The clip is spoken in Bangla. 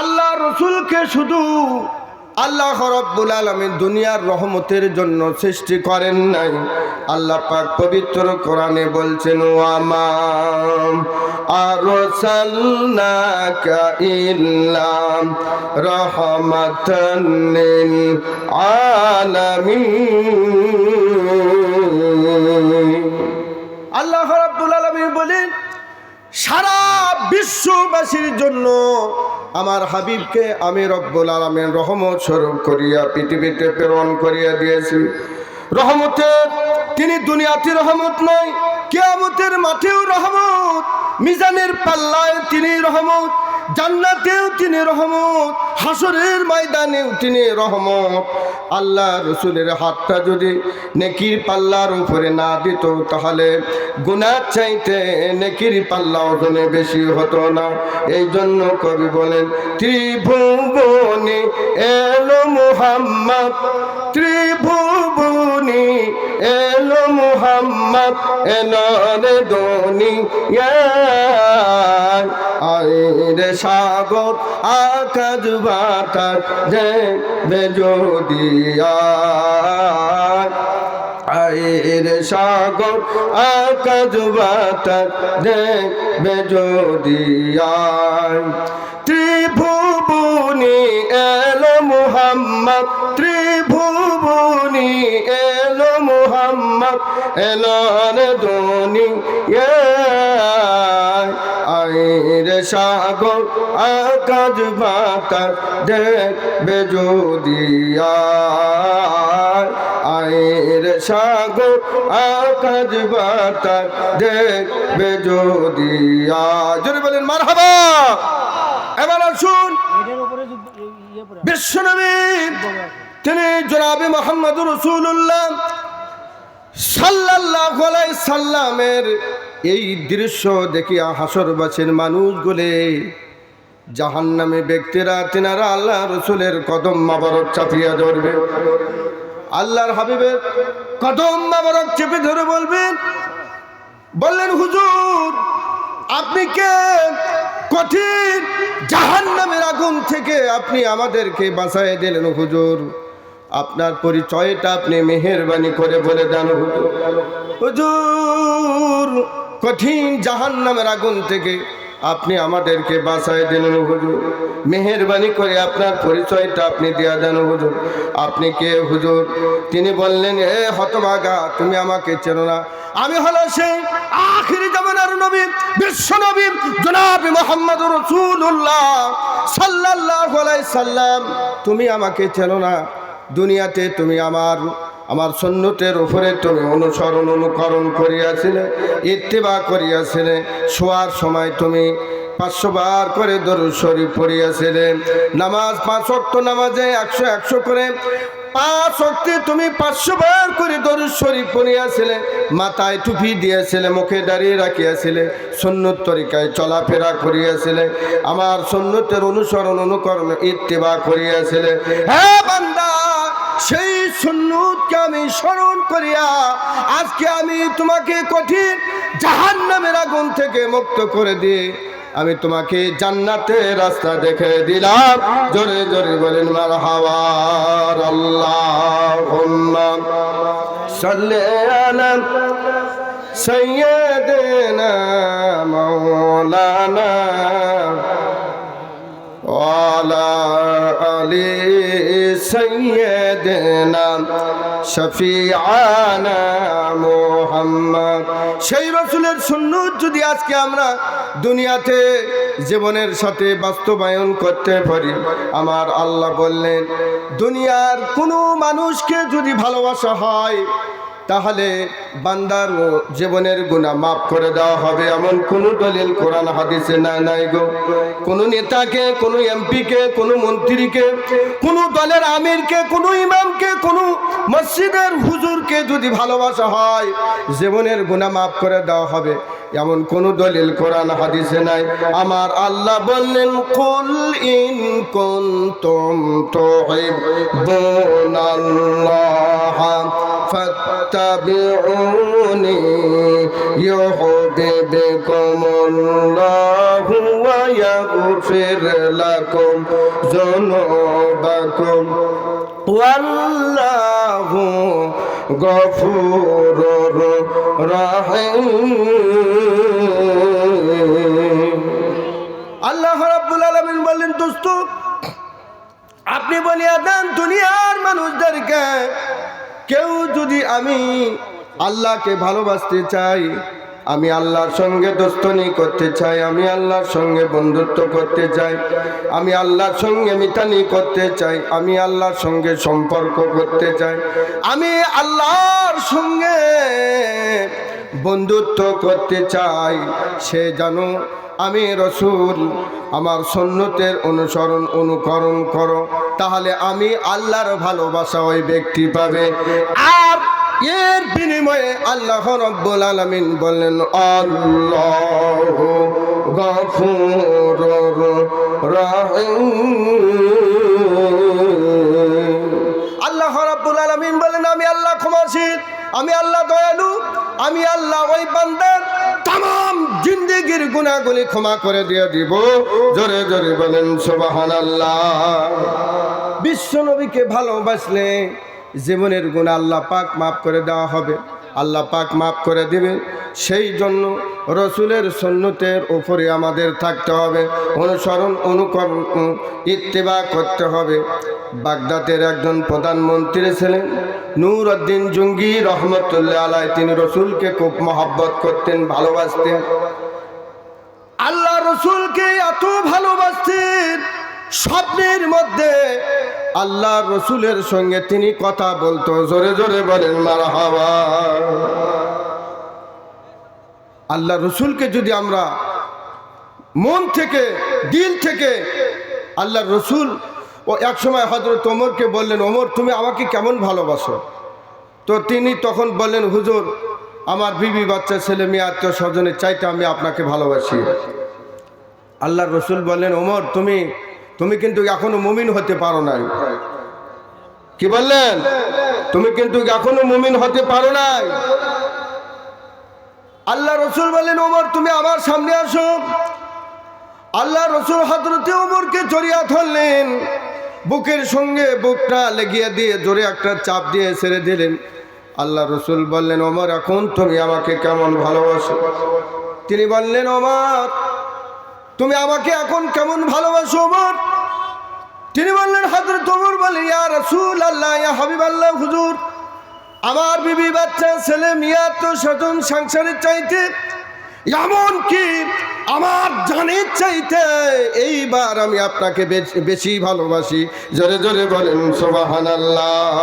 আল্লাহ রসুলকে শুধু আল্লাহ রব্বুল আলমীর দুনিয়ার রহমতের জন্য সৃষ্টি করেন নাই। আল্লাহ পাক পবিত্র কোরআনে বলছেন ওয়ামাম আরসালনাকা ইল্লাম রহমাতান লিল আলামিন। আল্লাহ রাব্বুল আলামিন বলেন, সারা বিশ্ববাসীর জন্য আমার হাবিবকে আমি রব্বুল আলমের রহমত স্বরূপ করিয়া পৃথিবীতে প্রেরণ করিয়া দিয়েছি। রহমতের তিনি দুনিয়াতে রহমত নয় কেয়ামতের মাঠেও রহমত, মিজানের পাল্লায় তিনি রহমত জান্নাতেও তিনি রহমত হাসরের ময়দানেও তিনি রহমত। আল্লাহ রসুলের হাতটা যদি নেকির পাল্লার উপরে না দিত, তাহলে গুনার চাইতে নেকির পাল্লা ওজনে বেশি হতো না। এই জন্য কবি বলেন, ত্রিভুবনে এলো মুহাম্মদ ত্রিভুবনে এলো মুহাম্মদ এলো রে দনি আইরে সাগর, আকাশ, বাতাস দেবে যদি আয়ের সাগর, আকাশ, বাতাস দেবে যদি আয় ত্রিভুবনী এলো মুহাম্মদ ত্রিভুবনী মুহাম্মদ এলো দনি আয়ের সাগর, আকাশ বাতাস দেখবে যদি আয়ের সাগর, আকাশ বাতাস দেখবে যদি জোরে বলেন মার হাবা এবার যদি পরে বিশ্বনবী, তিনি জনাবে মোহাম্মদ রসুল্লাহ সাল্লাহ সাল্লামের এই দৃশ্য দেখিয়া হাসরবাসীর মানুষগুলি জাহান নামে ব্যক্তিরা তেনারা আল্লাহ রসুলের কদম মাবরক চাপিয়া ধরবে। আল্লাহর হাবিবের কদম মাবরক চেপে ধরে বলবেন, বললেন, হুজুর, আপনি কে? কঠিন জাহান নামের আগুন থেকে আপনি আমাদেরকে বাঁচাই দিলেন, হুজুর। আপনার পরিচয়টা আপনি মেহেরবানি করে বলে দেন হুজুর। কঠিন জাহান নামের আগুন থেকে আপনি আমাদেরকে বাঁচাই দিলেন হুজুর। মেহেরবানি করে আপনার পরিচয়টা আপনি দেওয়া দেন হুজুর। আপনি কে হুজুর? তিনি বললেন, এ হতভাগা, তুমি আমাকে চেনো না। আমি হলো সেই আখিরি জামানার নবী, বিশ্ব নবী, জনাবি মোহাম্মদ রসুল্লাহ সাল্লাহ সাল্লাম। তুমি আমাকে চেনো না। দুনিয়াতে তুমি আমার আমার সন্ন্যতের উপরে তুমি অনুসরণ, অনুকরণ করিয়াছিলে, ইত্তেবা করিয়াছিলে, শোয়ার সময় তুমি পাঁচশো বার করে দরুদ শরীফ পড়িয়াছিলে, নামাজ পাঁচ অক্ট নামাজে একশো একশো করে, পাঁচ অক্টে তুমি পাঁচশো বার করে দরুদ শরীফ পড়িয়াছিলে, মাথায় টুপি দিয়েছিলে, মুখে দাঁড়িয়ে রাখিয়াছিলে সন্ন্যত তরিকায় চলাফেরা করিয়াছিলে, আমার সন্ন্যতের অনুসরণ, অনুকরণ, ইত্তেবা করিয়াছিলে। হ্যাঁ সেই সুন্নুতকে আমি স্মরণ করিয়া আজকে আমি তোমাকে কঠিন জাহান নামের আগুন থেকে মুক্ত করে দিয়ে আমি তোমাকে জান্নাতের রাস্তা দেখে দিলাম জোরে জোরে বলেন মার হাওয়ার আল্লাহ সাল্লে আলাম সৈয়দনা মৌলানা وعلى آل সৈয়দনা মোহাম্মদ। সেই রসুলের সুন্নত যদি আজকে আমরা দুনিয়াতে জীবনের সাথে বাস্তবায়ন করতে পারি, আমার আল্লাহ বললেন, দুনিয়ার কোনো মানুষকে যদি ভালোবাসা হয় তাহলে বান্দার জীবনের গুণা মাফ করে দেওয়া হবে। এমন কোন দলিল কোরআন, হাদিসে না, নাই গো। কোন নেতাকে, কোন এমপিকে, কোন মন্ত্রীকে, কোন দলের আমিরকে, কোন ইমামকে, কোন মসজিদের হুজুরকে যদি ভালোবাসা হয়, জীবনের গুণা মাফ করে দেওয়া হবে। এমন কোন দলিল কোরআন, হাদিসে নাই। আমার আল্লাহ বললেন, কুল ইন কুনতুম তুহিব্বুনাল্লাহ। فاتبعوني يحببكم الله ويغفر لكم ذنوبكم والله غفور رحيم আল্লাহ রাব্বুল আলামিন বললেন দোস্ত আপনি বলিয়া দেন দুনিয়ার মানুষদেরকে কেউ যদি আমি আল্লাহকে ভালোবাসতে চাই, আমি আল্লাহর সঙ্গে দোস্তনি করতে চাই, আমি আল্লাহর সঙ্গে বন্ধুত্ব করতে চাই, আমি আল্লাহর সঙ্গে মিতানি করতে চাই, আমি আল্লাহর সঙ্গে সম্পর্ক করতে চাই, আমি আল্লাহর সঙ্গে বন্ধুত্ব করতে চাই, সে জানো আমি রসুল, আমার সন্ন্যতের অনুসরণ অনুকরণ করো, তাহলে আমি আল্লাহর ভালোবাসা ওই ব্যক্তি পাবে। আর এর বিনিময়ে আল্লাহ রব্বুল আলামিন বললেন, আল্লাহ আল্লাহ রাব্বুল আলামিন বলেন আমি আল্লাহ ক্ষমাশীল, আমি আল্লাহ দয়ালু, আমি আল্লাহ ওই বান্দার তাম জিন্দেগির গুণাগুলি ক্ষমা করে দিয়ে দিব। জোরে জোরে বলেন সোবাহান বিশ্ব নবীকে ভালোবাসলে জীবনের গুণ আল্লাহ পাক মাফ করে দেওয়া হবে। আল্লাহ পাক মাফ করে দিবেন। সেই জন্য রসুলের সন্ন্যতের উপরে আমাদের থাকতে হবে, অনুসরণ, অনুকরণ, ইত্তেবা করতে হবে। বাগদাদের একজন প্রধানমন্ত্রী ছিলেন নূর উদ্দিন জঙ্গি রহমতুল্লাহ আলাই তিনি রসুলকে খুব মহব্বত করতেন, ভালোবাসতেন। আল্লাহ রসুলকে এত ভালোবাসতেন স্বপ্নের মধ্যে আল্লাহ রসুলের সঙ্গে তিনি কথা বলতো। জোরে জোরে বলেন মারা আল্লাহ রসুলকে যদি আমরা মন থেকে, দিল থেকে আল্লাহ রসুল ও এক সময় হজরত ওমরকে বললেন, ওমর, তুমি আমাকে কেমন ভালোবাসো? তো তিনি তখন বললেন, হুজুর, আমার বিবি বাচ্চা, ছেলে মেয়ে, আত্মীয় স্বজনের চাইতে আমি আপনাকে ভালোবাসি। আল্লাহ রসুল বললেন, ওমর, তুমি তুমি কিন্তু এখনও মুমিন হতে পারো নাই। কি বললেন? তুমি কিন্তু এখনও মুমিন হতে পারো নাই। আল্লাহ রসুল বললেন ওমর, তুমি আমার সামনে আসো। আল্লাহ রসুল হজরতে ওমরকে জড়িয়া ধরলেন। বুকের সঙ্গে বুকটা লেগিয়ে দিয়ে জোরে একটা চাপ দিয়ে ছেড়ে দিলেন। আল্লাহ রসুল বললেন, ওমর, এখন তুমি আমাকে কেমন ভালোবাসো? তিনি বললেন, ওমর, তুমি আমাকে এখন কেমন ভালোবাসো, ওমর? তিনি বললেন হজরত তবুর বলে, ইয়া রসুল আল্লাহ ইয়া হাবিব আল্লাহ হুজুর, আমার বিবি বাচ্চা, ছেলে, মিয়া তো স্বজন সংসারের চাইতে এমন কি আমার জানের চাইতে? এইবার আমি আপনাকে বেশি ভালোবাসি। জোরে জোরে বলেন সোবাহান আল্লাহ